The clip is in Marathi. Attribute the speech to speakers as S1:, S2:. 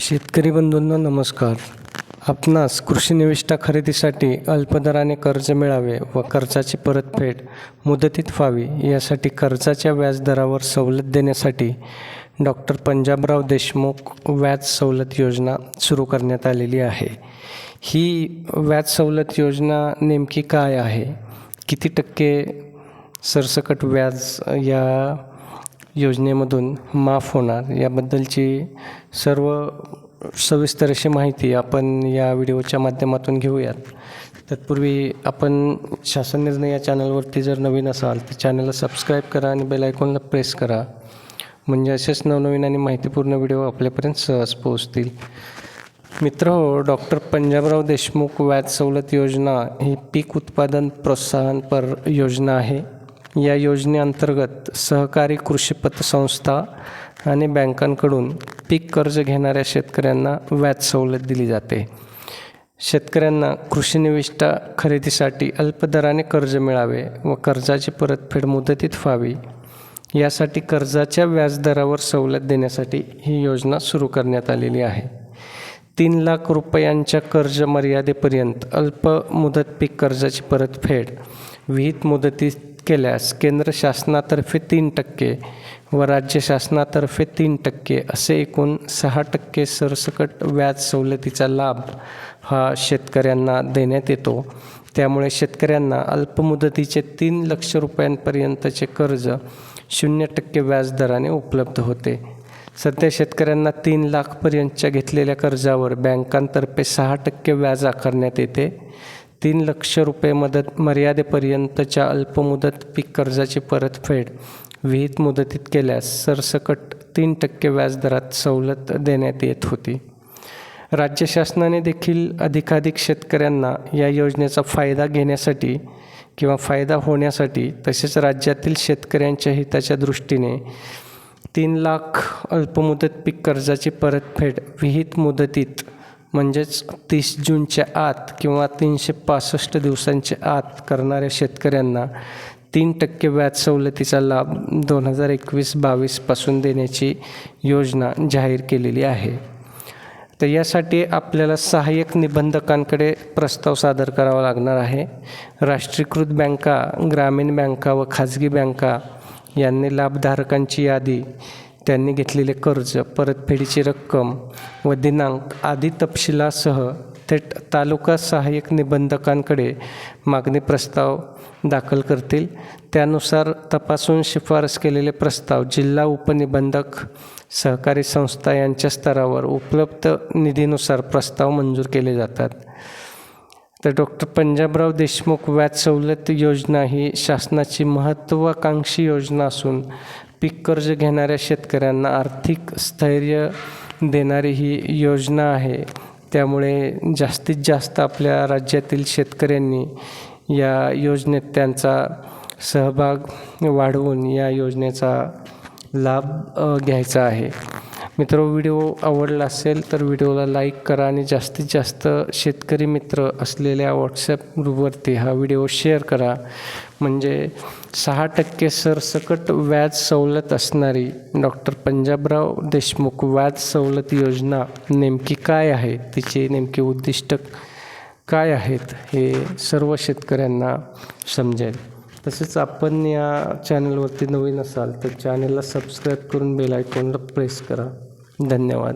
S1: शेतकरी बंधूंना नमस्कार. आपणास कृषी निविष्ठा खरेदीसाठी अल्पदराने कर्ज मिळावे व कर्जाची परतफेड मुदतीत व्हावी यासाठी कर्जाच्या व्याजदरावर सवलत देण्यासाठी डॉक्टर पंजाबराव देशमुख व्याज सवलत योजना सुरू करण्यात आलेली आहे. ही व्याज सवलत योजना नेमकी काय आहे? किती टक्के सरसकट व्याज या योजनेमधून माफ होणार? याबद्दलची सर्व सविस्तर अशी माहिती आपण या व्हिडिओच्या माध्यमातून घेऊयात. तत्पूर्वी आपण शासन निर्णय या चॅनलवरती जर नवीन असाल तर चॅनलला सबस्क्राईब करा आणि बेल आयकॉनला प्रेस करा. म्हणजे असेच नवनवीन आणि माहितीपूर्ण व्हिडिओ आपल्यापर्यंत सहज पोहोचतील. मित्र हो डॉक्टर पंजाबराव देशमुख व्याज सवलत योजना ही पीक उत्पादन प्रोत्साहनपर योजना आहे. या योजनेअंतर्गत सहकारी कृषी पतसंस्था आणि बँकांकडून पीक कर्ज घेणाऱ्या शेतकऱ्यांना व्याज सवलत दिली जाते. शेतकऱ्यांना कृषी निविष्ठा खरेदीसाठी अल्पदराने कर्ज मिळावे व कर्जाची परतफेड मुदतीत व्हावी. यासाठी कर्जाच्या व्याजदरावर सवलत देण्यासाठी ही योजना सुरू करण्यात आलेली आहे. तीन लाख रुपयांच्या कर्ज मर्यादेपर्यंत अल्प मुदत पीक कर्जाची परतफेड विहित मुदतीत केल्यास केंद्र शासनातर्फे तीन टक्के व राज्य शासनातर्फे तीन टक्के असे एकूण सहा टक्के सरसकट व्याज सवलतीचा लाभ हा शेतकऱ्यांना देण्यात येतो. त्यामुळे शेतकऱ्यांना अल्पमुदतीचे तीन लक्ष रुपयांपर्यंतचे कर्ज शून्य टक्के व्याजदराने उपलब्ध होते. सध्या शेतकऱ्यांना तीन लाखपर्यंतच्या घेतलेल्या कर्जावर बँकांतर्फे सहा टक्के व्याज आकारण्यात येते. तीन लक्ष रुपये मदत मर्यादेपर्यंतच्या अल्पमुदत पीक कर्जाची परतफेड विहित मुदतीत केल्यास सरसकट तीन टक्के व्याजदरात सवलत देण्यात येत होती. राज्य शासनाने देखील अधिकाधिक शेतकऱ्यांना या योजनेचा फायदा घेण्यासाठी किंवा फायदा होण्यासाठी तसेच राज्यातील शेतकऱ्यांच्या हिताच्या दृष्टीने तीन लाख अल्पमुदत पीक कर्जाची परतफेड विहित मुदतीत म्हणजेच तीस जूनच्या आत किंवा तीनशे पासष्ट दिवसांच्या आत करणाऱ्या शेतकऱ्यांना तीन टक्के व्याज सवलतीचा लाभ दोन हजार एकवीस बावीसपासून देण्याची योजना जाहीर केलेली आहे. तर यासाठी आपल्याला सहाय्यक निबंधकांकडे प्रस्ताव सादर करावा लागणार आहे. राष्ट्रीयकृत बँका ग्रामीण बँका व खाजगी बँका यांनी लाभधारकांची यादी त्यांनी घेतलेले कर्ज परतफेडीची रक्कम व दिनांक आदी तपशिलासह थेट तालुका सहाय्यक निबंधकांकडे मागणी प्रस्ताव दाखल करतील. त्यानुसार तपासून शिफारस केलेले प्रस्ताव जिल्हा उपनिबंधक सहकारी संस्था यांच्या स्तरावर उपलब्ध निधीनुसार प्रस्ताव मंजूर केले जातात. तर डॉक्टर पंजाबराव देशमुख व्याज सवलत योजना ही शासनाची महत्त्वाकांक्षी योजना असून पीक कर्ज घेणाऱ्या शेतकऱ्यांना आर्थिक स्थैर्य देणारी ही योजना आहे. त्यामुळे जास्तीत जास्त आपल्या राज्यातील शेतकऱ्यांनी या योजनेत त्यांचा सहभाग वाढवून या योजनेचा लाभ घ्यायचा आहे. मित्र व्हिडिओ आवडला असेल तर व्हिडिओला लाईक करा आणि जास्तीत जास्त शेतकरी मित्र असलेल्या व्हॉट्सॲप ग्रुपवरती हा व्हिडिओ शेअर करा. म्हणजे सहा टक्के सरसकट व्याज सवलत असणारी डॉक्टर पंजाबराव देशमुख व्याज सवलत योजना नेमकी काय आहे? तिचे नेमके उद्दिष्ट काय आहेत? हे सर्व शेतकऱ्यांना समजेल. तसेच आपण या चॅनलवरती नवीन असाल तर चॅनलला सबस्क्राईब करून बेल आयकॉनला प्रेस करा. धन्यवाद.